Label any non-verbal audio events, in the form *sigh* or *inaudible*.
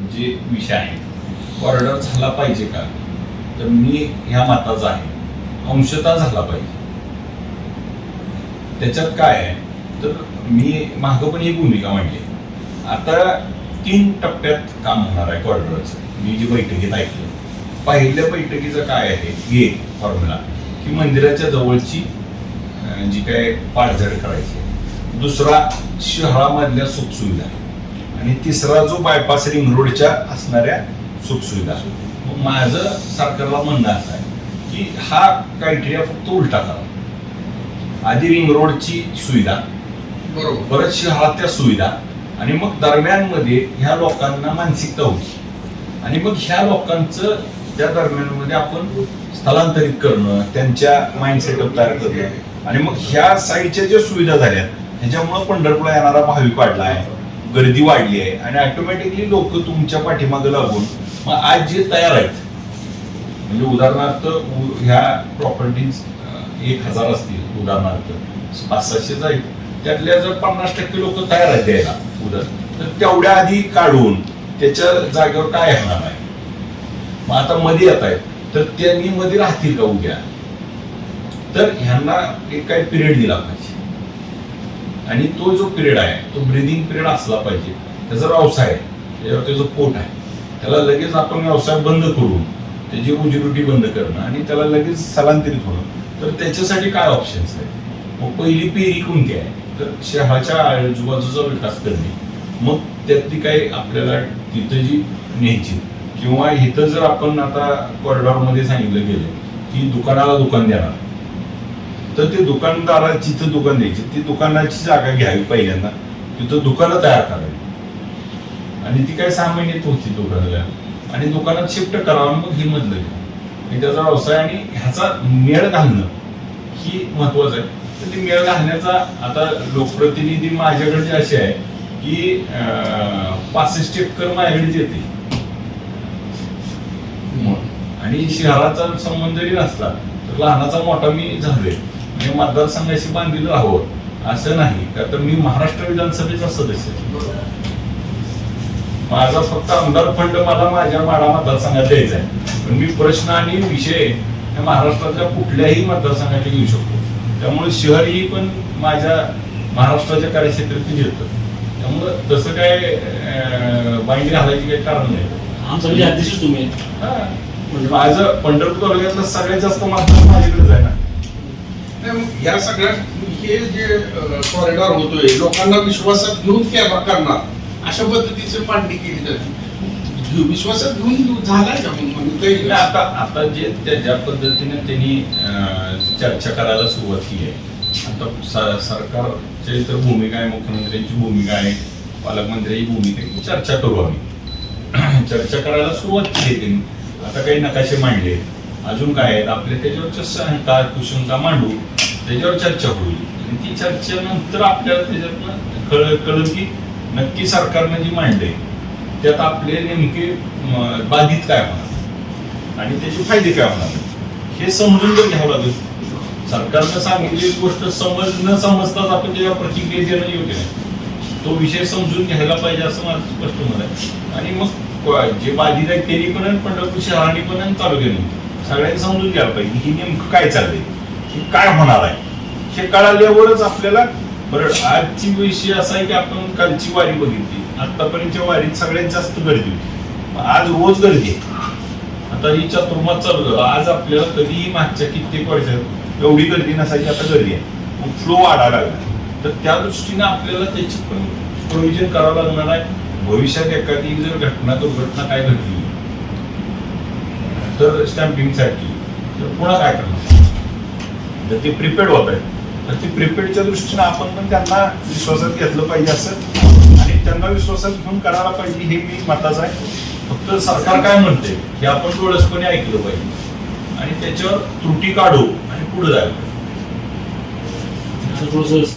जे विषय आहे कॉरिडॉर झाला पाहिजे का? तर मी ह्या मताचा आहे. अंशतः झाला पाहिजे. त्याच्यात काय आहे? तर मी मागं पण ही भूमिका मांडली. आता तीन टप्प्यात काम होणार आहे कॉरिडॉरचं मी जी बैठकीत ऐकलं. पहिल्या बैठकीचं काय आहे? एक फॉर्म्युला की मंदिराच्या जवळची जी काय पाडझड करायची दुसरा शहरामधल्या सुखसुविधा. आणि तिसरा जो बायपास रिंग रोडच्या असणाऱ्या सुखसुविधा मग माझं सरकारला म्हणणं असं आहे की हा क्रायटेरिया फक्त उलटा करा. आधी रिंग रोडची सुविधा बरोबर. परत शहरातल्या सुविधा आणि मग दरम्यानमध्ये ह्या लोकांना मानसिकता होती. आणि मग ह्या लोकांचं त्या दरम्यानमध्ये आपण स्थलांतरित करणं त्यांच्या माइंड सेटअप तयार करणं. आणि मग ह्या साईडच्या ज्या सुविधा झाल्या ह्याच्यामुळं पंढरपूरला येणारा भाविक वाढला आहे. गर्दी वाढली आहे आणि ऑटोमॅटिकली लोक तुमच्या पाठीमागे लागून मग आज जे तयार आहेत म्हणजे उदाहरणार्थ ह्या प्रॉपर्टीज एक हजार असतील उदाहरणार्थ पाच सातशे जाईल त्यातल्या जर पन्नास टक्के लोक तयार आहेत द्यायला उदर तर तेवढ्या आधी काढून त्याच्या जागेवर काय येणार आहे मग आता मध्ये येत आहेत तर त्यांनी मध्ये राहतील का उद्या? तर ह्यांना एक काही पिरियड दिला पाहिजे. आणि तो जो पिरियड आहे तो ब्रिदिंग पिरियड असला पाहिजे. त्याचा व्यवसाय आहे. त्याच्यावर त्याचं पोट आहे. त्याला लगेच आपण व्यवसाय बंद करून त्याची रोजीरोटी बंद करणं आणि त्याला लगेच स्थलांतरित होणं. तर त्याच्यासाठी काय ऑप्शन्स आहेत? मग पहिली पेरी कोणती आहे? तर शहराच्या आजूबाजूचा विकास करणे. मग त्यातली काही आपल्याला तिथं जी न्यायची. किंवा इथं जर आपण आता कॉरिडॉरमध्ये सांगितलं गेलं की दुकानाला दुकान देणार. तर ते दुकानदारा जिथं दुकान द्यायची. ती दुकानाची जागा घ्यावी पहिल्यांदा. तिथं दुकानं तयार करावी. आणि ती काय सहा महिन्यात होती दुकानाला. आणि दुकानात शिफ्ट करावं मग हे मधलं आणि त्याचा व्यवसाय आणि ह्याचा मेळ घालणं ही महत्वाचं आहे. तर ती मेळ घालण्याचा आता लोकप्रतिनिधी माझ्याकडचे असे आहे की अं, पासष्ट एकर माझ्याकडे येते आणि शहराचा संबंध जरी नसला तर लहानाचा मोठा मी झालोय. आणि मतदारसंघाशी बांधील राहावं असं नाही. का तर मी महाराष्ट्र विधानसभेचा सदस्य. माझा फक्त आमदार फंड मला माझ्या माडा मतदारसंघात द्यायचा आहे. पण मी प्रश्न आणि विषय हे महाराष्ट्रातल्या कुठल्याही मतदारसंघाचे घेऊ शकतो. त्यामुळे शहर ही पण माझ्या महाराष्ट्राच्या कार्यक्षेत्रात येतं त्यामुळं तसं काय बाईंडी घालायची काही कारण नाही. आमचा म्हणजे तुम्ही. म्हणजे माझं पंढरपूर तालुक्यातलं सगळ्यात जास्त मतदान माझ्याकडेच आहे ना. नाही, मग या सगळ्या हे जे कॉरिडॉर होतोय लोकांना विश्वासात घेऊन कॅमेरा करणार अशा पद्धतीची मांडणी केली जाते. विश्वासात घेऊन झालाय का मग? आता आता जे त्या ज्या पद्धतीने त्यांनी अं, चर्चा करायला सुरुवात केली आहे. आता सरकारची तर भूमिका आहे मुख्यमंत्र्यांची भूमिका आहे पालकमंत्र्यांची भूमिका आहे चर्चा करू आम्ही. *clears throat* चर्चा करायला सुरुवात केली त्यांनी. आता काही नकाशे मांडले. अजून काय आहेत? आपल्या त्याच्यावरच्या शंका कुशंका मांडू त्याच्यावर चर्चा होईल. आणि ती चर्चेनंतर आपल्याला त्याच्यातनं कळ कळलं की नक्की सरकारनं जी मांडले त्यात आपले नेमके बाधित काय होणार? आणि त्याचे फायदे काय होणार? हे समजून तर घ्यावं लागेल. सरकारनं सांगितलेली गोष्ट समज न समजताच आपण त्याच्या प्रतिक्रिया देणं योग्य नाही. तो विषय समजून घ्यायला पाहिजे असं माझं स्पष्ट मत आहे. आणि मग जे बाधित आहेत त्यांनी पण पंढरपूर शहरांनी पण आणि तालुक्याने. सगळ्यांनी समजून घ्यायला पाहिजे की नेमकं काय चाललंय? हे काय होणार आहे? हे कळाल्यावरच आपल्याला बरं आजची विषय असा आहे की आपण कालची वारी बघितली आतापर्यंतच्या वारीत सगळ्यात जास्त गर्दी होती. आज रोज गर्दी आहे. आता ही चतुर्मास चालू आज आपल्याला कधीही मागच्या कित्येक वर्षात एवढी गर्दी नसायची आता गर्दी आहे. मग फ्लो वाढायला लागला. तर त्या दृष्टीने आपल्याला त्याची पण प्रोव्हिजन करावं लागणार आहे. भविष्यात एखादी जर घटना दुर्घटना काय घडली तर स्टॅम्पिंगसाठी तर पुन्हा काय करणार? जर ते प्रिपेड होत आहे. तर ते प्रिपेडच्या दृष्टीने आपण पण त्यांना विश्वासात घेतलं पाहिजे असं. आणि त्यांना विश्वासात घेऊन करायला पाहिजे हे मी मताचं आहे. फक्त सरकार काय म्हणते हे आपण डोळसपणे ऐकलं पाहिजे. आणि त्याच्यावर त्रुटी काढू आणि पुढे जायला पाहिजे.